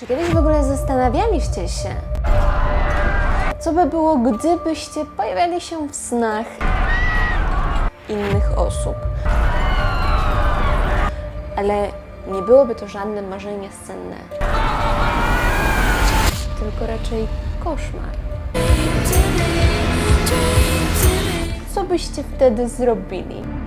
Czy kiedyś w ogóle zastanawialiście się, co by było, gdybyście pojawiali się w snach innych osób? Ale nie byłoby to żadne marzenie senne, tylko raczej koszmar. Co byście wtedy zrobili?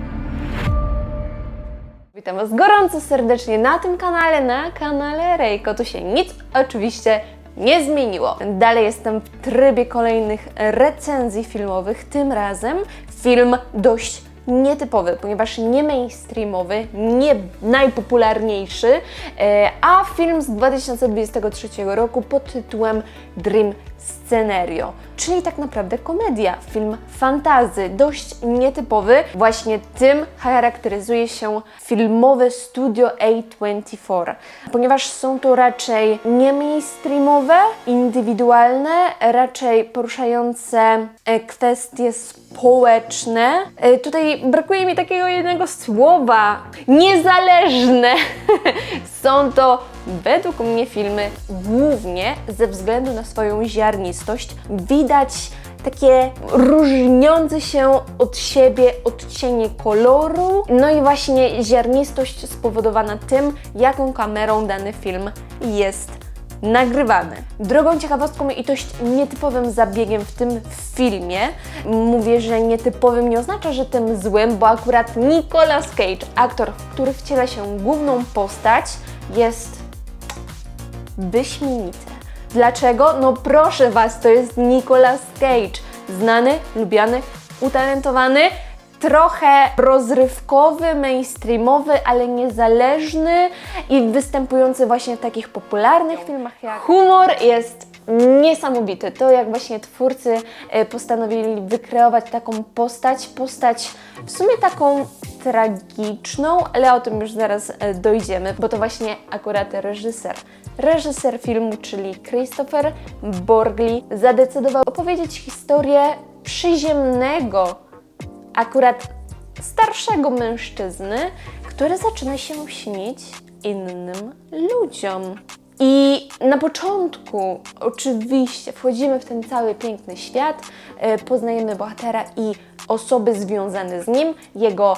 Witam Was gorąco serdecznie na tym kanale, na kanale Rejko. Tu się nic oczywiście nie zmieniło. Dalej jestem w trybie kolejnych recenzji filmowych. Tym razem film dość nietypowy, ponieważ nie mainstreamowy, nie najpopularniejszy, e, a film z 2023 roku pod tytułem Dream Scenario, czyli tak naprawdę komedia, film fantazy, dość nietypowy. Właśnie tym charakteryzuje się filmowe studio A24, ponieważ są to raczej nie mainstreamowe, indywidualne, raczej poruszające e, kwestie społeczne. E, Tutaj brakuje mi takiego jednego słowa. Niezależne. Są to według mnie filmy głównie ze względu na swoją ziarnistość. Widać takie różniące się od siebie odcienie koloru, no i właśnie ziarnistość spowodowana tym, jaką kamerą dany film jest nagrywany. Drugą ciekawostką i dość nietypowym zabiegiem w tym filmie, mówię, że nietypowym nie oznacza, że tym złym, bo akurat Nicolas Cage, aktor, który wciela się główną postać, jest wyśmienity. Dlaczego? No proszę Was, to jest Nicolas Cage, znany, lubiany, utalentowany, trochę rozrywkowy, mainstreamowy, ale niezależny i występujący właśnie w takich popularnych filmach jak Humor jest niesamowity. To jak właśnie twórcy e, postanowili wykreować taką postać, postać w sumie taką tragiczną, ale o tym już zaraz e, dojdziemy, bo to właśnie akurat reżyser. Reżyser filmu, czyli Christopher Borgli, zadecydował opowiedzieć historię przyziemnego, akurat starszego mężczyzny, który zaczyna się śnić innym ludziom. I na początku, oczywiście, wchodzimy w ten cały piękny świat, e, poznajemy bohatera i osoby związane z nim, jego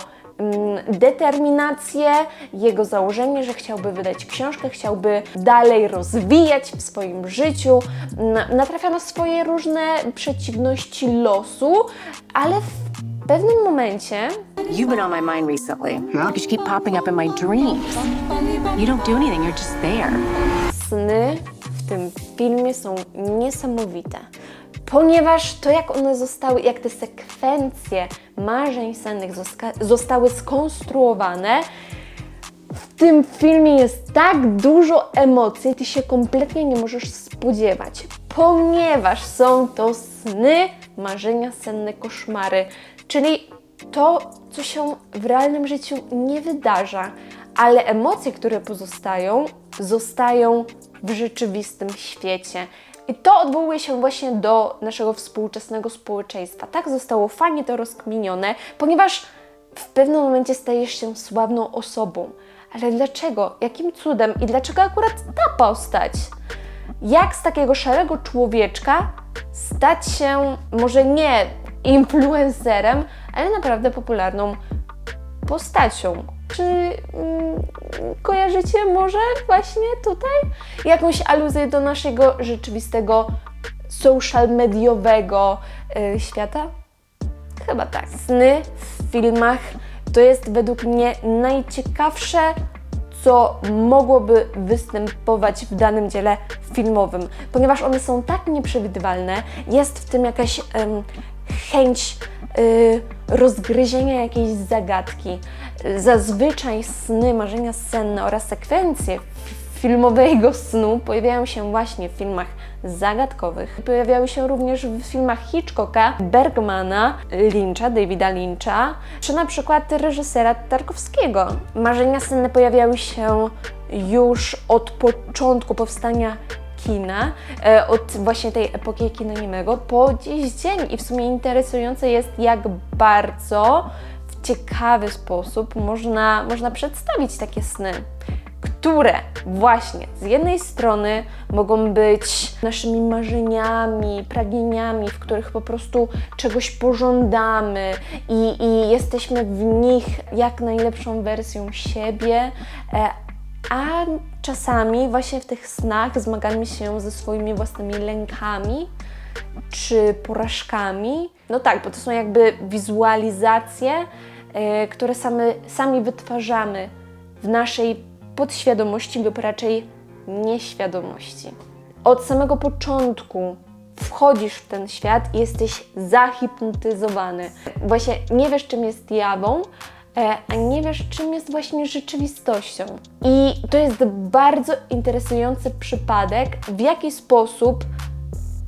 determinację, jego założenie, że chciałby wydać książkę, chciałby dalej rozwijać w swoim życiu, n- natrafia na swoje różne przeciwności losu, ale w pewnym momencie You've been on my mind recently because you keep popping up in my dreams. You don't do anything, you're just there. sny w tym filmie są niesamowite. Ponieważ to, jak one zostały, jak te sekwencje marzeń sennych zostały skonstruowane, w tym filmie jest tak dużo emocji, ty się kompletnie nie możesz spodziewać, ponieważ są to sny, marzenia, senne koszmary, czyli to, co się w realnym życiu nie wydarza, ale emocje, które pozostają, zostają w rzeczywistym świecie. I to odwołuje się właśnie do naszego współczesnego społeczeństwa. Tak zostało fajnie to rozkminione, ponieważ w pewnym momencie stajesz się sławną osobą. Ale dlaczego? Jakim cudem? I dlaczego akurat ta postać? Jak z takiego szarego człowieczka stać się może nie influencerem, ale naprawdę popularną postacią? Czy mm, kojarzycie może właśnie tutaj jakąś aluzję do naszego rzeczywistego social mediowego y, świata? Chyba tak. Sny w filmach to jest według mnie najciekawsze, co mogłoby występować w danym dziele filmowym, ponieważ one są tak nieprzewidywalne, jest w tym jakaś chęć y, rozgryzienia jakiejś zagadki. Zazwyczaj sny, marzenia senne oraz sekwencje filmowego snu pojawiają się właśnie w filmach zagadkowych. Pojawiały się również w filmach Hitchcocka, Bergmana, Lyncha, Davida Lyncha, czy na przykład reżysera Tarkowskiego. Marzenia senne pojawiały się już od początku powstania kina, e, od właśnie tej epoki kina niemego po dziś dzień. I w sumie interesujące jest, jak bardzo ciekawy sposób można, można przedstawić takie sny. które właśnie z jednej strony mogą być naszymi marzeniami, pragnieniami, w których po prostu czegoś pożądamy i, i jesteśmy w nich jak najlepszą wersją siebie, e, a czasami właśnie w tych snach zmagamy się ze swoimi własnymi lękami czy porażkami. No tak, bo to są jakby wizualizacje, które same, sami wytwarzamy w naszej podświadomości lub raczej nieświadomości. Od samego początku wchodzisz w ten świat i jesteś zahipnotyzowany. Właśnie nie wiesz, czym jest jawą, e, a nie wiesz, czym jest właśnie rzeczywistością. I to jest bardzo interesujący przypadek, w jaki sposób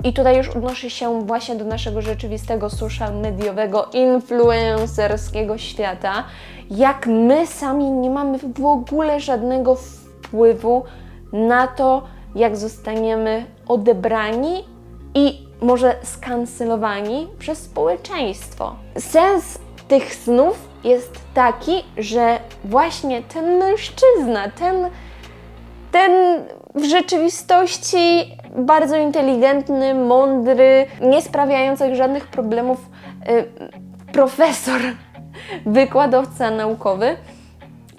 i tutaj już odnoszę się właśnie do naszego rzeczywistego social mediowego, influencerskiego świata, jak my sami nie mamy w ogóle żadnego wpływu na to, jak zostaniemy odebrani i może skancelowani przez społeczeństwo. Sens tych snów jest taki, że właśnie ten mężczyzna, ten ten w rzeczywistości bardzo inteligentny, mądry, nie sprawiający żadnych problemów y, profesor, wykładowca naukowy,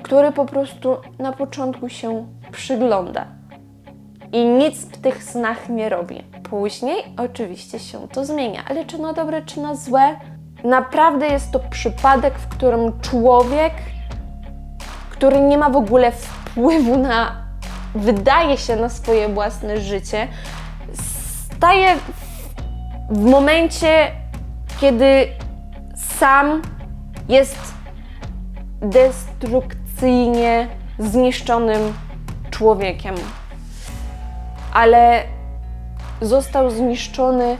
który po prostu na początku się przygląda i nic w tych snach nie robi. Później oczywiście się to zmienia, ale czy na dobre, czy na złe, naprawdę jest to przypadek, w którym człowiek który nie ma w ogóle wpływu na, wydaje się, na swoje własne życie, staje w, momencie, kiedy sam jest destrukcyjnie zniszczonym człowiekiem. Ale został zniszczony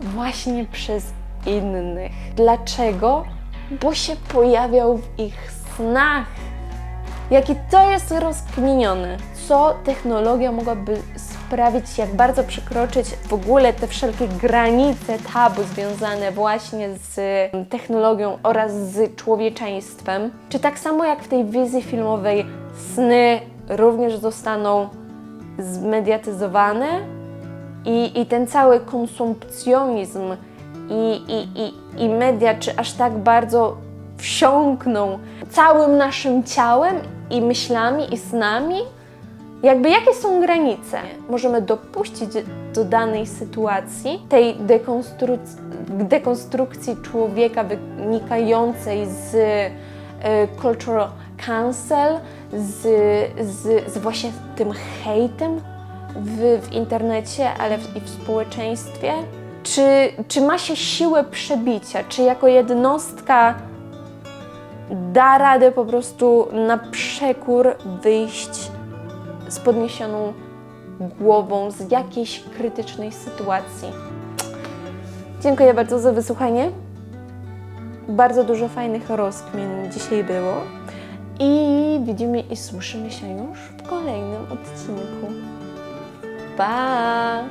właśnie przez innych. Dlaczego? Bo się pojawiał w ich snach. Jaki to jest rozkminione? Co technologia mogłaby sprawić, jak bardzo przekroczyć w ogóle te wszelkie granice tabu związane właśnie z technologią oraz z człowieczeństwem? Czy tak samo jak w tej wizji filmowej sny również zostaną zmediatyzowane i, i ten cały konsumpcjonizm i, i, i, i media, czy aż tak bardzo wsiąkną całym naszym ciałem i myślami i snami? Jakby jakie są granice? Możemy dopuścić do danej sytuacji, tej dekonstrukcji, dekonstrukcji człowieka wynikającej z e, cultural cancel, z, z, z właśnie tym hejtem w, w internecie, ale w, i w społeczeństwie? Czy, czy ma się siłę przebicia? Czy jako jednostka da radę po prostu na przekór wyjść z podniesioną głową z jakiejś krytycznej sytuacji? Dziękuję bardzo za wysłuchanie. Bardzo dużo fajnych rozkmin dzisiaj było. I widzimy i słyszymy się już w kolejnym odcinku. Pa!